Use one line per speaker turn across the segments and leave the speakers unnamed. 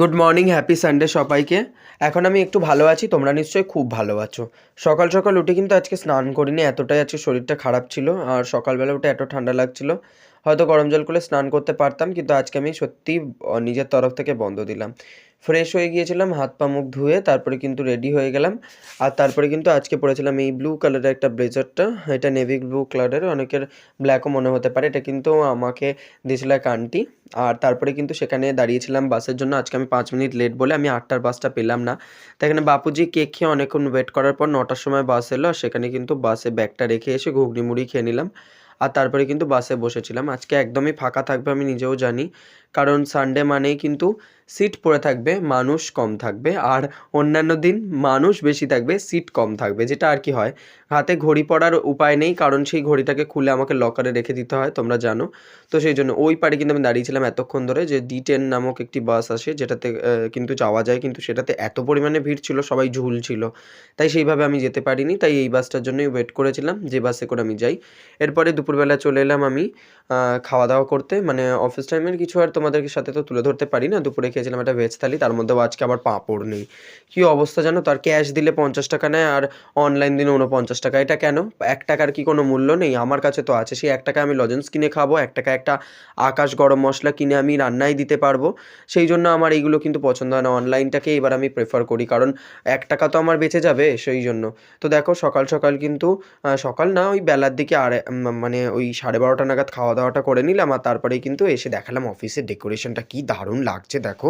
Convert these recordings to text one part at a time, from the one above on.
Good morning happy Sunday সবাইকে। এখন আমি একটু ভালো আছি, তোমরা নিশ্চয়ই খুব ভালো আছো। সকাল সকাল উঠে কিন্তু আজকে স্নান করিনি, এতটাই আজকে শরীরটা খারাপ ছিল, আর সকালবেলা উঠে এত ঠান্ডা লাগছিল। হয়তো গরম জল করে স্নান করতে পারতাম, কিন্তু আজকে আমি সত্যি নিজের তরফ থেকে বন্ধ দিলাম। ফ্রেশ হয়ে গিয়েছিলাম, হাত পা মুখ ধুয়ে তারপরে কিন্তু রেডি হয়ে গেলাম। আর তারপরে কিন্তু আজকে পরেছিলাম এই ব্লু কালারের একটা ব্লেজারটা এটা নেভি ব্লু কালারের অনেকের ব্ল্যাকও মনে হতে পারে। এটা কিন্তু আমাকে দিয়েছিল এক আন্টি আর তারপরে কিন্তু সেখানে দাঁড়িয়েছিলাম বাসের জন্য। আজকে আমি পাঁচ মিনিট লেট বলে আমি আটটার বাসটা পেলাম না। তাই এখানে বাপুজি কেক খেয়ে অনেকক্ষণ ওয়েট করার পর নটার সময় বাস এলো। আর সেখানে কিন্তু বাসে ব্যাগটা রেখে এসে ঘুগনি মুড়ি খেয়ে নিলাম। আর তারপরে কিন্তু বাসে বসেছিলাম। আজকে একদমই ফাঁকা থাকবে আমি নিজেও জানি। কারণ সানডে মানেই কিন্তু সিট পড়ে থাকবে, মানুষ কম থাকবে আর অন্যান্য দিন মানুষ বেশি থাকবে সিট কম থাকবে, যেটা আর কি হয়? হাতে ঘড়ি পড়ার উপায় নেই, কারণ সেই ঘড়িটাকে খুলে আমাকে লকারে রেখে দিতে হয়, তোমরা জানো। তো সেই জন্য ওই পারে কিন্তু আমি দাঁড়িয়েছিলাম এতক্ষণ ধরে যে ডি টেন নামক একটি বাস আসে, যেটাতে কিন্তু যাওয়া যায়, কিন্তু সেটাতে এত পরিমাণে ভিড় ছিল, সবাই ঝুল ছিল। তাই সেইভাবে আমি যেতে পারিনি, তাই এই বাসটার জন্যই ওয়েট করেছিলাম, যে বাসে করে আমি যাই। এরপরে দুপুরবেলা চলে এলাম আমি খাওয়া দাওয়া করতে মানে অফিস টাইমের কিছু আর তোমাদের সাথে তো তুলে ধরতে পারি না। দুপুরে খেয়েছিলাম একটা ভেজ থালি, তার মধ্যেও আজকে আবার পাঁপড় নেই। কী অবস্থা জানো? তার ক্যাশ দিলে পঞ্চাশ টাকা নেয় আর অনলাইন দিনে উনপঞ্চাশ টাকা। এটা কেন? এক টাকার কি কোনো মূল্য নেই? আমার কাছে তো আছে। সেই এক টাকা আমি লজেন্স কিনে খাব, এক টাকা একটা আকাশ গরম মশলা কিনে আমি রান্নায় দিতে পারব। সেই জন্য আমার এইগুলো কিন্তু পছন্দ হয় না। অনলাইনটাকে এবার আমি প্রেফার করি, কারণ এক টাকা তো আমার বেঁচে যাবে সেই জন্য। তো দেখো, সকাল সকাল কিন্তু সকাল না, ওই বেলার দিকে আর মানে ওই সাড়ে বারোটা নাগাদ খাওয়া দাওয়াটা করে নিলাম আর তারপরেই কিন্তু এসে দেখালাম অফিসের ডেকোরেশনটা কি দারুণ লাগছে, দেখো।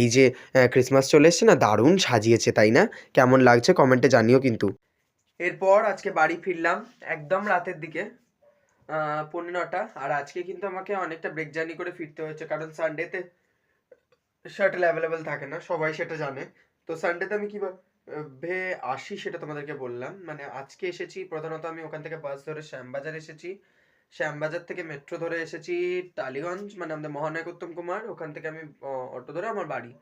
এই যে ক্রিসমাস চলে এসছে না, দারুণ সাজিয়েছে, তাই না? কেমন লাগছে কমেন্টে জানিও কিন্তু। এরপর আজকে বাড়ি ফিরলাম, একদম রাতের দিকে পৌনে নটা। আর আজকে কিন্তু আমাকে অনেকটা ব্রেক জার্নি করে ফিরতে হয়েছে, কারণ সানডেতে শাটল অ্যাভেলেবেল থাকে না, সবাই সেটা জানে। তো সানডেতে আমি কীভাবে আসি সেটা তোমাদেরকে বললাম। মানে আজকে এসেছি, প্রধানত আমি ওখান থেকে বাস ধরে শ্যামবাজার এসেছি। শ্যামবাজার থেকে মেট্রো ধরে এসেছি টালিগঞ্জ মানে আমাদের মহানায়ক উত্তম কুমার। ওখান থেকে আমি অটো ধরে আমার বাড়ি।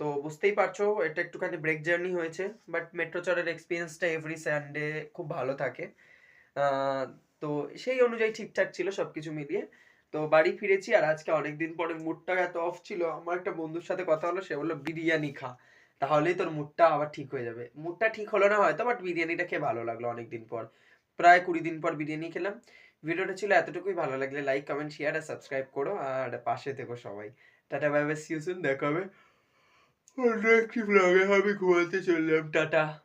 তো বুঝতেই পারছ, এটা একটুখানি ব্রেক জার্নি হয়েছে বাট মেট্রো চড়ার এক্সপিরিয়েন্সটা এভরি সানডে খুব ভালো থাকে। তো সেই অনুযায়ী ঠিকঠাক ছিল সব কিছু মিলিয়ে। তো বাড়ি ফিরেছি আর আজকে অনেকদিন পরে মুডটা এত অফ ছিল। আমার একটা বন্ধুর সাথে কথা হলো, সে বলল, বিরিয়ানি খা, তাহলেই তোর মুডটা আবার ঠিক হয়ে যাবে। মুডটা ঠিক হলো না হয়তো বাট বিরিয়ানিটা খেয়ে ভালো লাগল অনেকদিন পর। প্রায় কুড়ি দিন পর বিরিয়ানি খেলাম। ভিডিওটা ছিল এতটুকুই। ভালো লাগলে লাইক কমেন্ট শেয়ার আর সাবস্ক্রাইব করো। আর পাশে থেকো সবাই। টাটা বাই বাই সিউসুন দেখা হবে। অন্য একটি ব্লগে আমি ঘুমাতে চললাম। টাটা।